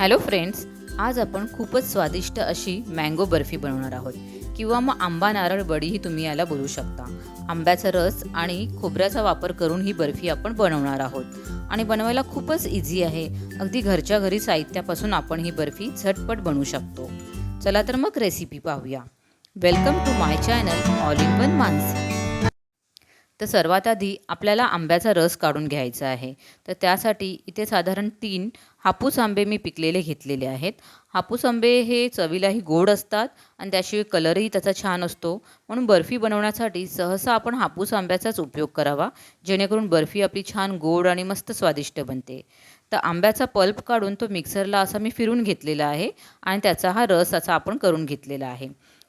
Hello friends आज आपण खूपच स्वादिष्ट अशी मँगो बर्फी बनवणार आहोत. किंवा मग आंबा नारळ बडीही तुम्ही याला बोलू शकता. आंब्याचा रस आणि खोबऱ्याचा वापर करून ही बर्फी आपण बनवणार आहोत. आणि बनवायला खूपच इझी आहे. अगदी घरच्या घरी साहित्यापासून आपण ही बर्फी झटपट बनवू शकतो. चला तर मग रेसिपी पाहूया. Welcome to my channel all in one Mansi तर सर्वात आधी आपल्याला आंब्याचा रस काढून घ्यायचा आहे. तर त्यासाठी इथे साधारण तीन हापूस आंबे मी पिकलेले घेतलेले आहेत. हापूस आंबे हे चवीलाही गोड असतात आणि त्याशिवाय कलरही त्याचा छान असतो. म्हणून बर्फी बनवण्यासाठी सहसा आपण हापूस आंब्याचाच उपयोग करावा जेणेकरून बर्फी आपली छान गोड आणि मस्त स्वादिष्ट बनते. तर आंब्याचा पल्प काढून तो मिक्सरला असा मी फिरून घेतलेला आहे आणि त्याचा हा रस असा आपण करून घेतलेला आहे.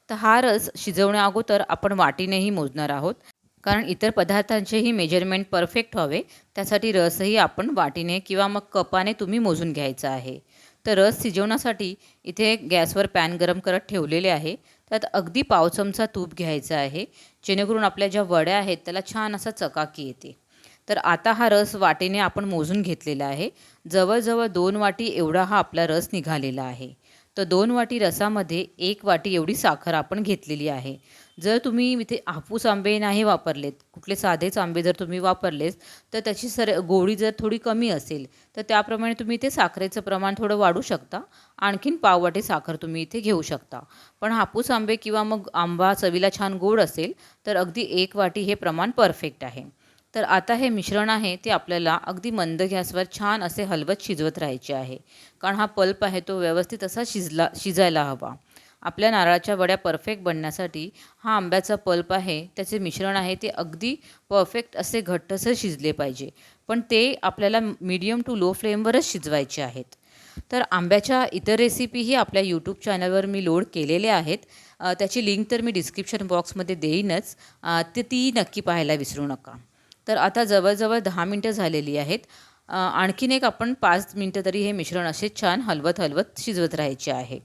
तर हा रस शिजवण्या अगोदर आपण वाटीनेही मोजणार आहोत. कारण इतर पदार्थांचेही मेजरमेंट परफेक्ट व्हावे. त्यासाठी रसही आपण वाटीने किंवा मग कपाने तुम्ही मोजून घ्यायचा आहे. तर रस शिजवण्यासाठी इथे गॅसवर पॅन गरम करत ठेवलेले आहे. त्यात अगदी पाव चमचा तूप घ्यायचा आहे. जेणेकरून आपल्या ज्या वड्या आहेत त्याला छान असा चकाकी येते. तर आता हा रस वाटीने आपण मोजून घेतलेला आहे. जवळजवळ दोन वाटी एवढा हा आपला रस निघालेला आहे. तर दोन वाटी रसामध्ये एक वाटी एवढी साखर आपण घेतलेली आहे. जर तुम्ही इथे हापूस आंबे नाही वापरलेत कुठले साधेच आंबे जर तुम्ही वापरलेत तर त्याची सर गोडी जर थोडी कमी असेल तर त्याप्रमाणे तुम्ही इथे साखरेचं प्रमाण थोडं वाढू शकता. आणखीन पाववाटी साखर तुम्ही इथे घेऊ शकता. पण हापूस आंबे किंवा मग आंबा चवीला छान गोड असेल तर अगदी एक वाटी हे प्रमाण परफेक्ट आहे. तर आता हे मिश्रण आहे ते आपल्याला अगदी मंद गॅसवर छान असे हलवत शिजवत राहायचे आहे. कारण हा पल्प आहे तो व्यवस्थित असा शिजला शिजायला हवा. आपल्या नारळाच्या वड्या परफेक्ट बनण्यासाठी हा आंब्याचा पल्प आहे त्याचे मिश्रण आहे ते अगदी परफेक्ट असे घट्टसर शिजले पाहिजे. पण ते आपल्याला मीडियम टू लो फ्लेमवरच शिजवायचे आहेत. तर आंब्याच्या इतर रेसिपीही आपल्या यूट्यूब चॅनलवर मी लोड केलेल्या आहेत. त्याची लिंक तर मी डिस्क्रिप्शन बॉक्समध्ये देईनच. ते ती नक्की पाहायला विसरू नका. तर आता जवळजवळ दहा मिनटं झालेली आहेत. आणखीन एक आपण पाच मिनटं तरी हे मिश्रण असे छान हलवत हलवत शिजवत राहायचे आहे.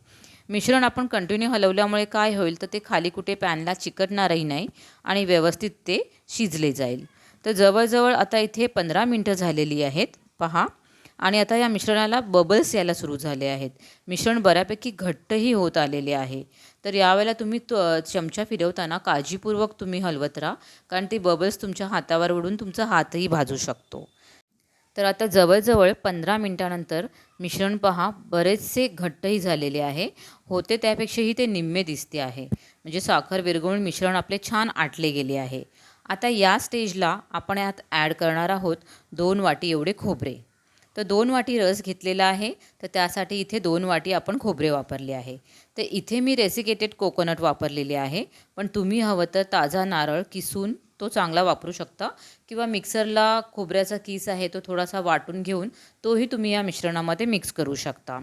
मिश्रण आपण कंटिन्यू हलवल्यामुळे काय होईल? तर ते खाली कुठे पॅनला चिकटणारही नाही आणि व्यवस्थित ते शिजले जाईल. तर जवळजवळ आता इथे पंधरा मिनटं झालेली आहेत. पहा. आणि आता या मिश्रणाला बबल्स यायला सुरू झाले आहेत. मिश्रण बऱ्यापैकी घट्टही होत आलेले आहे. तर यावेळेला तुम्ही तो चमचा फिरवताना काळजीपूर्वक तुम्ही हलवत राहा कारण ते बबल्स तुमच्या हातावर उडून तुमचा हातही भाजू शकतो. तर आता जवळजवळ पंधरा मिनटानंतर मिश्रण पहा बरेचसे घट्टही झालेले आहे. होते त्यापेक्षाही ते निम्मे दिसते आहे. म्हणजे साखर विरघळून मिश्रण आपले छान आटले गेले आहे. आता या स्टेजला आपण यात ॲड करणार आहोत दोन वाटी एवढे खोबरे. तर दोन वाटी रस घेतलेला आहे. तर त्यासाठी इथे दोन वाटी आपण खोबरे वापरले आहे. तर इथे मी रेसिकेटेड कोकोनट वापरलेले आहे. पण तुम्ही हवं तर ताजा नारळ किसून तो चांगला वापरू शकता. किंवा मिक्सरला खोबऱ्याचा किस आहे तो थोडासा वाटून घेऊन तोही तुम्ही या मिश्रणामध्ये मिक्स करू शकता.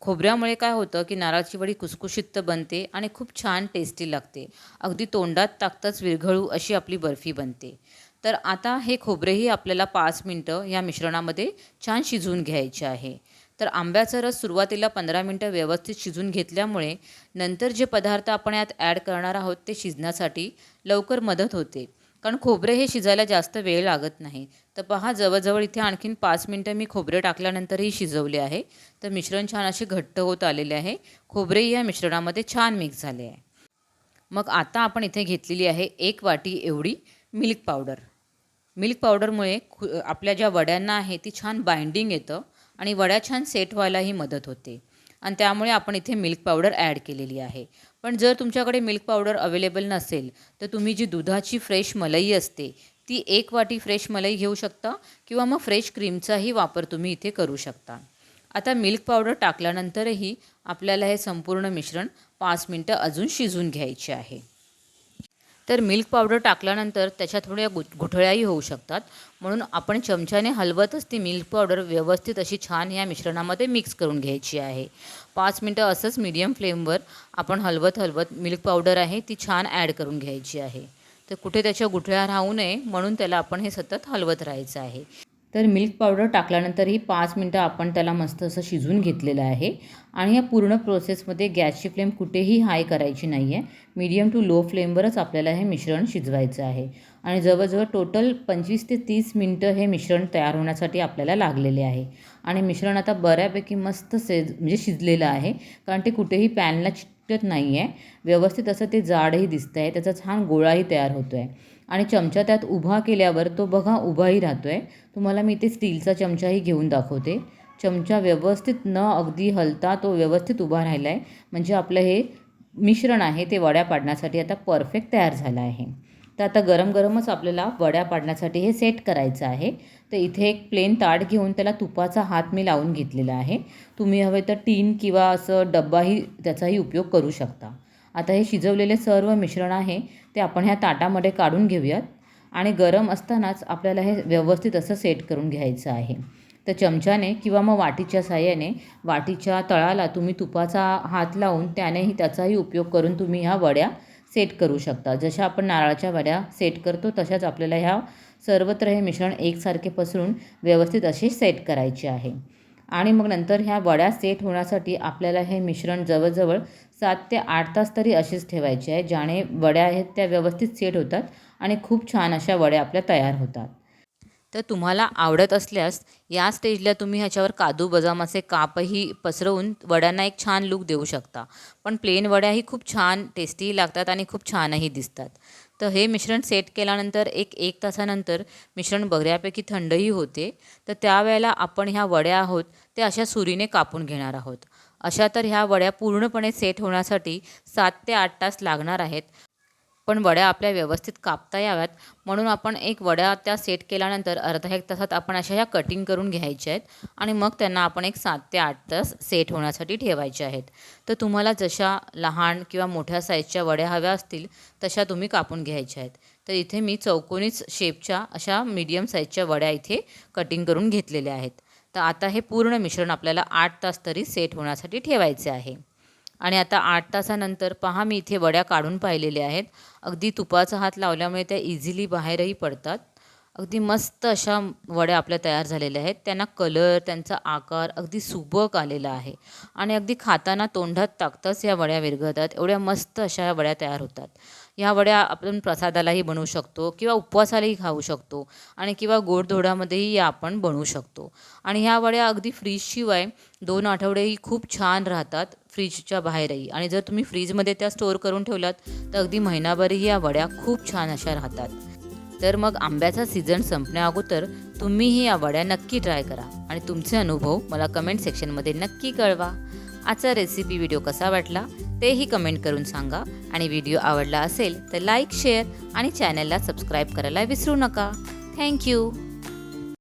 खोबऱ्यामुळे काय होतं की नारळाची वडी कुसकुशीत बनते आणि खूप छान टेस्टी लागते. अगदी तोंडात टाकताच विरघळू अशी आपली बर्फी बनते. तर आता हे खोबरेही आपल्याला पाच मिनटं या मिश्रणामध्ये छान शिजवून घ्यायचे आहे. तर आंब्याचा रस सुरुवातीला पंधरा मिनटं व्यवस्थित शिजून घेतल्यामुळे नंतर जे पदार्थ आपण यात ॲड करणार आहोत ते शिजण्यासाठी लवकर मदत होते. कारण खोबरे हे शिजायला जास्त वेळ लागत नाही. तर पहा जवळजवळ इथे आणखीन पाच मिनटं मी खोबरे टाकल्यानंतरही शिजवले आहे. तर मिश्रण छान असे घट्ट होत आलेले आहे. खोबरेही या मिश्रणामध्ये छान मिक्स झाले आहे. मग आता आपण इथे घेतलेली आहे एक वाटी एवढी मिल्क पावडर मिल्क पावडरमुळे खु आपल्या ज्या वड्यांना आहे ती छान बाइंडिंग येतं आणि वड्या छान सेट व्हायलाही मदत होते. आणि त्यामुळे आपण इथे मिल्क पावडर ॲड केलेली आहे. पण जर तुमच्याकडे मिल्क पावडर अवेलेबल नसेल तर तुम्ही जी दुधाची फ्रेश मलई असते ती एक वाटी फ्रेश मलई घेऊ शकता किंवा मग फ्रेश क्रीमचाही वापर तुम्ही इथे करू शकता. आता मिल्क पावडर टाकल्यानंतरही आपल्याला हे संपूर्ण मिश्रण पाच मिनटं अजून शिजून घ्यायचे आहे. तर मिल्क पावडर टाकल्यानंतर त्याच्या थोड्या गु गुठळ्याही होऊ शकतात. म्हणून आपण चमच्याने हलवतच ती मिल्क पावडर व्यवस्थित अशी छान या मिश्रणामध्ये मिक्स करून घ्यायची आहे. पाच मिनटं असंच मीडियम फ्लेमवर आपण हलवत हलवत मिल्क पावडर आहे ती छान ॲड करून घ्यायची आहे. तर कुठे त्याच्या गुठळ्या राहू नये म्हणून त्याला आपण हे सतत हलवत राहायचं आहे. तर मिल्क पावडर टाकल्यानंतरही पाच मिनटं आपण त्याला मस्त असं शिजवून घेतलेलं आहे. आणि या पूर्ण प्रोसेसमध्ये गॅसची फ्लेम कुठेही हाय करायची नाही आहे मीडियम टू लो फ्लेमवरच आपल्याला हे मिश्रण शिजवायचं आहे. आणि जवळजवळ टोटल पंचवीस ते तीस मिनटं हे मिश्रण तयार होण्यासाठी आपल्याला लागलेले आहे. आणि मिश्रण आता बऱ्यापैकी मस्त सेज म्हणजे शिजलेलं आहे. कारण ते कुठेही पॅनला चिकटत नाही आहे व्यवस्थित असं ते जाडही दिसतं आहे त्याचा छान गोळाही तयार होतो आहे आणि चमचा त्यात उभा केल्यावर तो बघा उभाही राहतो आहे तुम्हाला मी इथे स्टीलचा चमचाही घेऊन दाखवते. चमचा व्यवस्थित न अगदी हलता तो व्यवस्थित उभा राहिला आहे म्हणजे आपलं हे मिश्रण आहे ते वड्या पाडण्यासाठी आता परफेक्ट तयार झालं आहे. तर आता गरम गरमच आपल्याला वड्या पाडण्यासाठी हे सेट करायचं आहे. तर इथे एक प्लेन ताट घेऊन त्याला तुपाचा हात मी लावून घेतलेला आहे. तुम्ही हवे तर टीन किंवा असं डब्बाही त्याचाही उपयोग करू शकता. आता हे शिजवलेले सर्व मिश्रण आहे ते आपण ह्या ताटामध्ये काढून घेऊयात. आणि गरम असतानाच आपल्याला हे व्यवस्थित असं सेट करून घ्यायचं आहे. तर चमच्याने किंवा मग वाटीच्या साह्याने वाटीच्या तळाला तुम्ही तुपाचा हात लावून त्यानेही त्याचाही उपयोग करून तुम्ही ह्या वड्या सेट करू शकता. जशा आपण नारळाच्या वड्या सेट करतो तशाच आपल्याला ह्या सर्वत्र हे मिश्रण एकसारखे पसरून व्यवस्थित असे सेट करायचे आहे. आणि मग नंतर ह्या वड्या सेट होण्यासाठी आपल्याला हे मिश्रण जवळजवळ सात ते आठ तास तरी अशीच ठेवायचे आहे ज्याने वड्या आहेत त्या व्यवस्थित सेट होतात आणि खूप छान अशा वड्या आपल्या तयार होतात. तर तुम्हाला आवडत असल्यास या स्टेजला तुम्ही ह्याच्यावर काजू बदामाचे कापही पसरवून वड्यांना एक छान लूक देऊ शकता. पण प्लेन वड्याही खूप छान टेस्टीही लागतात आणि खूप छानही दिसतात. तर हे मिश्रण सेट केल्यानंतर एक एक तासानंतर मिश्रण बऱ्यापैकी थंडही होते. तर त्यावेळेला आपण ह्या वड्या आहोत ते अशा सुरीने कापून घेणार आहोत. अशा तर ह्या वड्या पूर्णपणे सेट होण्यासाठी सात ते आठ तास लागणार आहेत. पण वड्या आपल्या व्यवस्थित कापता याव्यात. म्हणून आपण एक वड्या त्या सेट केल्यानंतर अर्धा एक तासात आपण अशा ह्या कटिंग करून घ्यायच्या आहेत. आणि मग त्यांना आपण एक सात ते आठ तास सेट होण्यासाठी ठेवायच्या आहेत. तर तुम्हाला जशा लहान किंवा मोठ्या साईजच्या वड्या हव्या असतील तशा तुम्ही कापून घ्यायच्या आहेत. तर इथे मी चौकोनीच शेपच्या अशा मीडियम साईजच्या वड्या इथे कटिंग करून घेतलेल्या आहेत. तर आता हे पूर्ण मिश्रण आपल्याला आठ तास तरी सेट होण्यासाठी ठेवायचे आहे. आणि आता आठ तासानंतर पहा मी इथे वड्या काढून पाहिलेल्या आहेत. अगदी तुपाचा हात लावल्यामुळे त्या इझिली बाहेरही पडतात. अगदी मस्त अशा वड्या आपल्या तयार झालेल्या आहेत. त्यांना कलर त्यांचा आकार अगदी सुबक आलेला आहे. आणि अगदी खाताना तोंडात टाकताच या वड्या विरघळतात. एवढ्या मस्त अशा ह्या वड्या तयार होतात. ह्या वड्या आपण प्रसादालाही बनवू शकतो किंवा उपवासालाही खाऊ शकतो आणि किंवा गोडधोडामध्येही या आपण बनवू शकतो. आणि ह्या वड्या अगदी फ्रीजशिवाय दोन आठवडेही खूप छान राहतात फ्रीजच्या बाहेरही. आणि जर तुम्ही फ्रीजमध्ये त्या स्टोअर करून ठेवलात तर अगदी महिनाभरही या वड्या खूप छान अशा राहतात. तर मग आंब्याचा सीझन संपण्या अगोदर तुम्हीही या वड्या नक्की ट्राय करा आणि तुमचे अनुभव मला कमेंट सेक्शनमध्ये नक्की कळवा. आजचा रेसिपी व्हिडिओ कसा वाटला? तेही कमेंट करून सांगा. आणि व्हिडिओ आवडला असेल तर लाईक शेअर आणि चॅनलला सबस्क्राईब करायला विसरू नका. थँक्यू